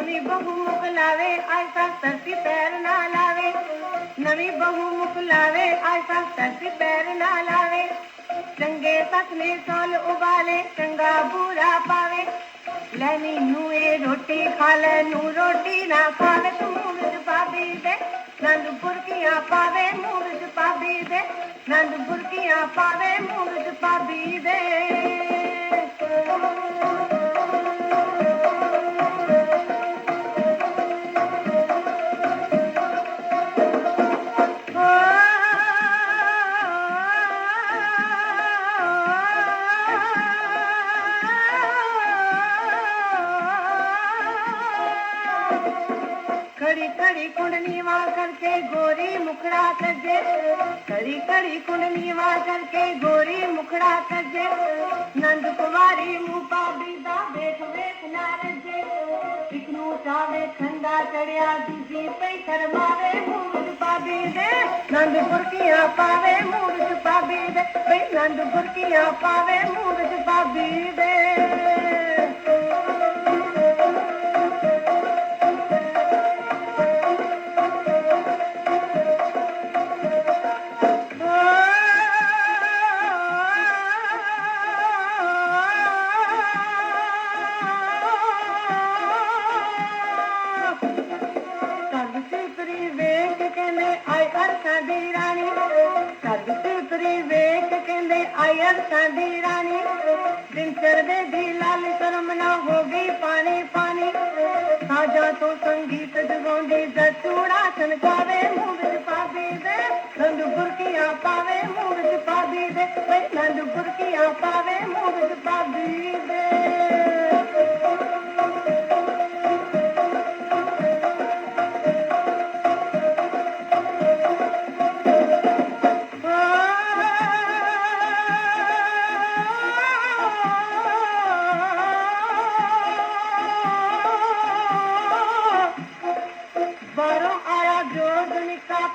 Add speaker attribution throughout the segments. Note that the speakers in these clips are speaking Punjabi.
Speaker 1: ਨਵੀਂ ਬਹੂ ਮੁਕ ਲਾਵੇ ਐਸਾ ਧਰਤੀ ਪੈਰ ਨਾ ਲਾਵੇ। ਨਵੀਂ ਬਹੂ ਮੁਕ ਲਾਵੇ ਐਸਾ ਧਰਤੀ ਪੈਰ ਨਾ ਲਾਵੇ। ਚੰਗੇ ਸੱਸ ਨੇ ਸੋਲ ਉਬਾਲੇ, ਚੰਗਾ ਬੁਰਾ ਪਾਵੇ। ਲੈਣੀ ਨੂੰ ਇਹ ਰੋਟੀ ਖਾ ਲੈ, ਨੂੰ ਰੋਟੀ ਨਾ ਖਾਵੇ ਤੂੰ ਮੂਰਜ ਵਿੱਚ ਪਾਬੀ ਦੇ। ਨੰਦ ਬੁਰਕੀਆਂ ਪਾਵੇ ਮੂਰਜ ਵਿੱਚ ਪਾਬੀ ਦੇ। ਨੰਦ ਬੁਰਕੀਆਂ ਪਾਵੇ ਮੂਰਜ ਵਿੱਚ ਪਾਬੀ ਦੇ। ਕੜੀ ਕੜੀ ਕੁੰਡਨੀ ਵਾ ਕਰਕੇ ਗੋਰੀ ਮੁਖੜਾ ਸੱਜੇ ਕੜੀ ਕੜੀ ਕੁੰਡਨੀ ਵਾ ਕਰਕੇ ਗੋਰੀ ਮੁਖੜਾ ਸੱਜੇ ਨੰਦ ਕੁਮਾਰੀ ਮੂੰਹ ਪਾਬੀ ਦਾ ਵੇਖ ਵੇਖ ਨਾ ਰੱਜੇ ਇੱਕ ਨੂੰ ਚਾਵੇ ਠੰਡਾ ਚੜਿਆ ਦੂਜੀ ਪਈ ਸ਼ਰਮਾਵੇ ਮੂੰਹ ਵਿੱਚ ਪਾਬੀ ਦੇ। ਨੰਦ ਬੁਰਕੀਆਂ ਪਾਵੇ ਮੂੰਹ ਵਿੱਚ ਪਾਬੀ ਦੇ। ਬਈ ਨੰਦ ਬੁਰਕੀਆਂ ਕਹਿੰਦੇ ਆਈ ਦੀ ਰਾਣੀ। ਸਰਬਿਤਰੀ ਵੇਖ ਕਹਿੰਦੇ ਆਈ ਅਰਸ਼ਾਂ ਦੀ ਰਾਣੀ। ਦਿਨ ਚੜਦੇ ਦੀ ਲਾਲ ਸ਼ਰਮ ਨਾ ਹੋ ਗਈ ਪਾਣੀ ਪਾਣੀ। ਸਾਜਾ ਤੋਂ ਸੰਗੀਤ ਜਗਾਉਂਦੀ ਜਚੂੜਾ ਛਣਕਾਵੇ, ਮੂੰਹ ਵਿੱਚ ਪਾਬੀ ਦੇ ਨੰਦ ਬੁਰਕੀਆਂ ਪਾਵੇ, ਮੂੰਹ ਵਿੱਚ ਪਾਬੀ ਦੇ ਵੇ ਨੰਦ ਬੁਰਕੀਆਂ ਪਾਵੇ, ਮੂੰਹ ਵਿੱਚ ਪਾਬੀ ਦੇ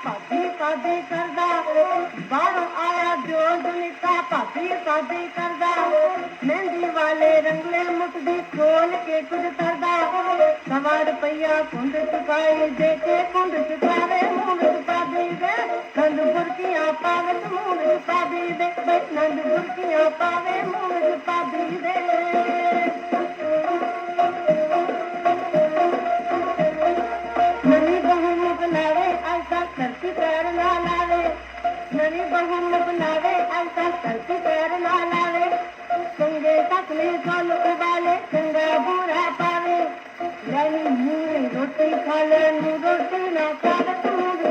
Speaker 1: ਭਾਬੀ ਸਾਦੀ ਕਰਦਾ। ਬਾਹਰੋਂ ਆਇਆ ਜੋ ਦੁਨਿਕਾ ਭਾਬੀ ਸਾਦੀ ਕਰਦਾ। ਮਹਿੰਦੀ ਵਾਲੇ ਰੰਗਲੇ ਮੁੱਠਦੀ ਖੋਲ ਕੇ ਕੁਝ ਕਰਦਾ ਸਵਾ ਰੁਪਈਆ ਕੁੰਡ ਚੁਕਾਈ ਦੇ ਕੇ ਕੁੰਡ ਚੁਕਾਵੇ, ਮੂੰਹ ਵਿੱਚ ਪਾਬੀ ਦੇ ਨੰਦ ਬੁਰਕੀਆਂ ਪਾਵੇ ਮੂੰਹ ਵਿੱਚ ਪਾਬੀ ਦੇ ਨੰਦ ਬੁਰਕੀਆਂ ਪਾਵੇ, ਮੂੰਹ ਵਿੱਚ ਪਾਬੀ ਦੇ ਨਵੀਂ ਬਹੂ ਮੁਕ ਲਾਵੇ ਐਸਾ ਧਰਤੀ ਪੈਰ ਨਾ ਲਾਵੇ ਚੰਗੇ ਤਕਲੇ ਫਲ ਉਬਾਲੇ ਚੰਗਾ ਬੁਰਾ ਪਾਵੇ ਲੈਣੀ ਮੂੰਹ ਰੋਟੀ ਖਾ ਲੈ ਨੂੰ ਰੋਟੀ ਨਾ ਖਾਵੇ ਤੂੰ ਵਿੱਚ ਪਾਬੀ ਦੇ